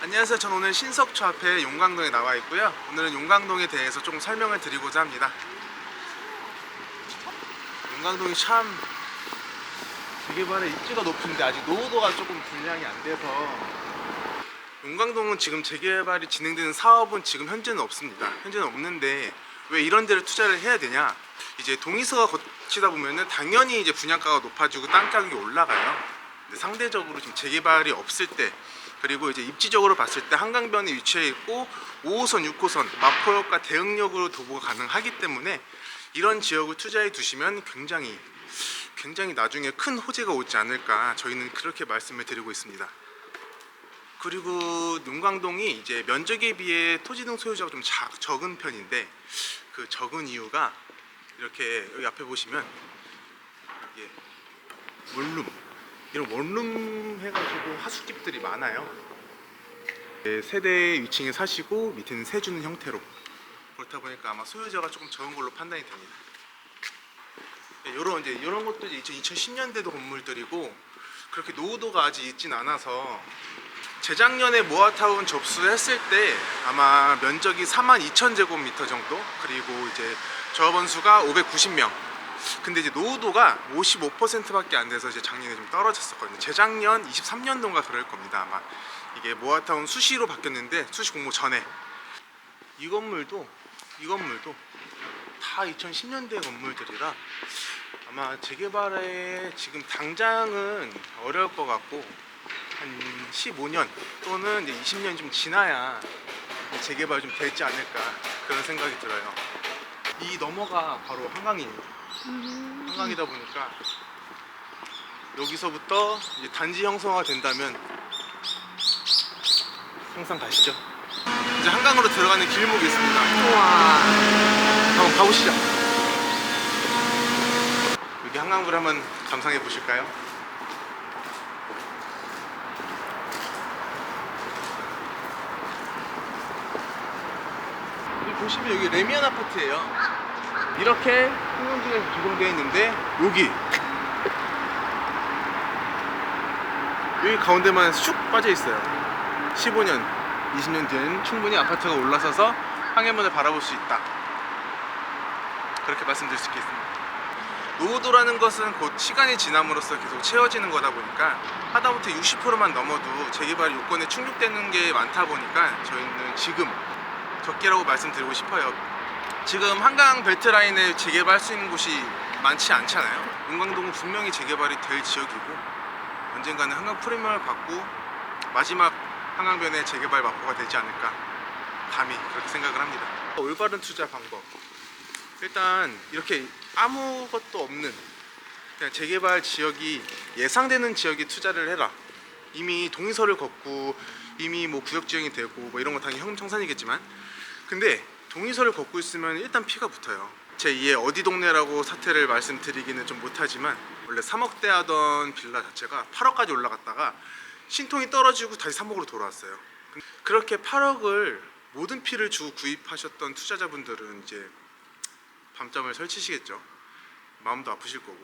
안녕하세요. 저는 오늘 신석초 앞에 용광동에 나와 있고요. 오늘은 용광동에 대해서 조금 설명을 드리고자 합니다. 용광동이 참 재개발의 입지가 높은데 아직 노후도가 조금 분량이 안 돼서 용광동은 지금 재개발이 진행되는 사업은 지금 현재는 없습니다. 현재는 없는데 왜 이런 데를 투자를 해야 되냐? 이제 동의서가 거치다 보면은 당연히 이제 분양가가 높아지고 땅 가격이 올라가요. 근데 상대적으로 지금 재개발이 없을 때 그리고 이제 입지적으로 봤을 때 한강변에 위치해 있고 5호선, 6호선, 마포역과 대응역으로 도보가 가능하기 때문에 이런 지역을 투자해 두시면 굉장히 굉장히 나중에 큰 호재가 오지 않을까 저희는 그렇게 말씀을 드리고 있습니다. 그리고 용광동이 이제 면적에 비해 토지 등 소유자가 좀 자- 적은 편인데 그 적은 이유가 이렇게 여기 앞에 보시면 이게 원룸 이런 원룸 해가지고 하숙집들이 많아요. 네, 세대 위층에 사시고 밑에는 세 주는 형태로 그렇다 보니까 아마 소유자가 조금 적은 걸로 판단이 됩니다. 이런 이제 이런 것도 이제 2010년대도 건물들이고 그렇게 노후도가 아직 있진 않아서 재작년에 모아타운 접수했을 때 아마 면적이 4만 2천 제곱미터 정도 그리고 이제 조합원 수가 590명 근데 이제 노후도가 55%밖에 안 돼서 이제 작년에 좀 떨어졌었거든요 재작년 23년도인가 그럴 겁니다 아마 이게 모아타운 수시로 바뀌었는데 수시 공모 전에 이 건물도 이 건물도 다 2010년대 건물들이라 아마 재개발에 지금 당장은 어려울 것 같고 한 15년 또는 이제 20년 좀 지나야 재개발 좀 되지 않을까 그런 생각이 들어요. 이 너머가 바로 한강이에요. 한강이다 보니까 여기서부터 이제 단지 형성화 된다면 항상 가시죠. 이제 한강으로 들어가는 길목이 있습니다. 우와. 한번 가보시죠. 여기 한강물 한번 감상해 보실까요? 보시면 여기 레미안 아파트예요. 이렇게 흥룡지가 조성되어 있는데 여기 여기 가운데만 쑥 빠져 있어요. 15년, 20년 뒤에는 충분히 아파트가 올라서서 항해문을 바라볼 수 있다. 그렇게 말씀드릴 수 있겠습니다. 노후도라는 것은 곧 시간이 지남으로써 계속 채워지는 거다 보니까 하다못해 60%만 넘어도 재개발 요건에 충족되는 게 많다 보니까 저희는 지금 적게라고 말씀드리고 싶어요. 지금 한강 벨트 라인에 재개발할 수 있는 곳이 많지 않잖아요. 용광동은 분명히 재개발이 될 지역이고 언젠가는 한강 프리미엄을 받고 마지막 한강변의 재개발 마포가 되지 않을까 감히 그렇게 생각을 합니다. 올바른 투자 방법. 일단 이렇게 아무것도 없는 그냥 재개발 지역이 예상되는 지역에 투자를 해라. 이미 동의서를 걷고 이미 뭐 구역 지형이 되고 뭐 이런 거 당연히 형청산이겠지만 근데 동의서를 걷고 있으면 일단 피가 붙어요. 제 2의 어디 동네라고 사태를 말씀드리기는 좀 못하지만 원래 3억대 하던 빌라 자체가 8억까지 올라갔다가 신통이 떨어지고 다시 3억으로 돌아왔어요. 그렇게 8억을 모든 피를 주고 구입하셨던 투자자분들은 이제 밤잠을 설치시겠죠. 마음도 아프실 거고.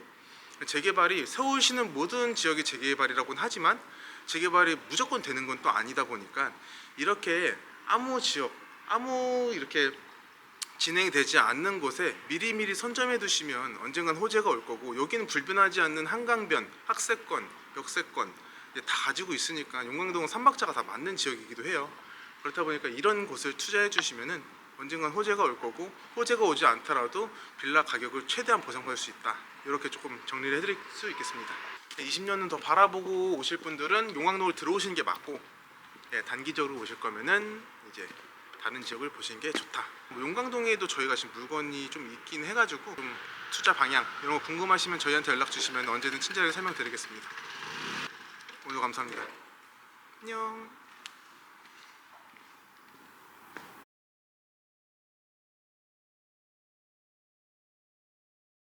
재개발이 세우시는 모든 지역이 재개발이라고는 하지만 재개발이 무조건 되는 건 또 아니다 보니까 이렇게 아무 지역, 아무 이렇게 진행이 되지 않는 곳에 미리미리 선점해 두시면 언젠간 호재가 올 거고 여기는 불변하지 않는 한강변, 학세권, 역세권 다 가지고 있으니까 용광동은 삼박자가 다 맞는 지역이기도 해요. 그렇다 보니까 이런 곳을 투자해 주시면은 언젠간 호재가 올 거고 호재가 오지 않더라도 빌라 가격을 최대한 보상받을 수 있다. 이렇게 조금 정리를 해드릴 수 있겠습니다. 20년은 더 바라보고 오실 분들은 용광동을 들어오시는 게 맞고 예, 단기적으로 오실 거면은 이제 다른 지역을 보시는 게 좋다. 뭐 용광동에도 저희가 지금 물건이 좀 있긴 해가지고 좀 투자 방향 이런 거 궁금하시면 저희한테 연락 주시면 언제든 친절하게 설명드리겠습니다. 오늘 감사합니다. 안녕.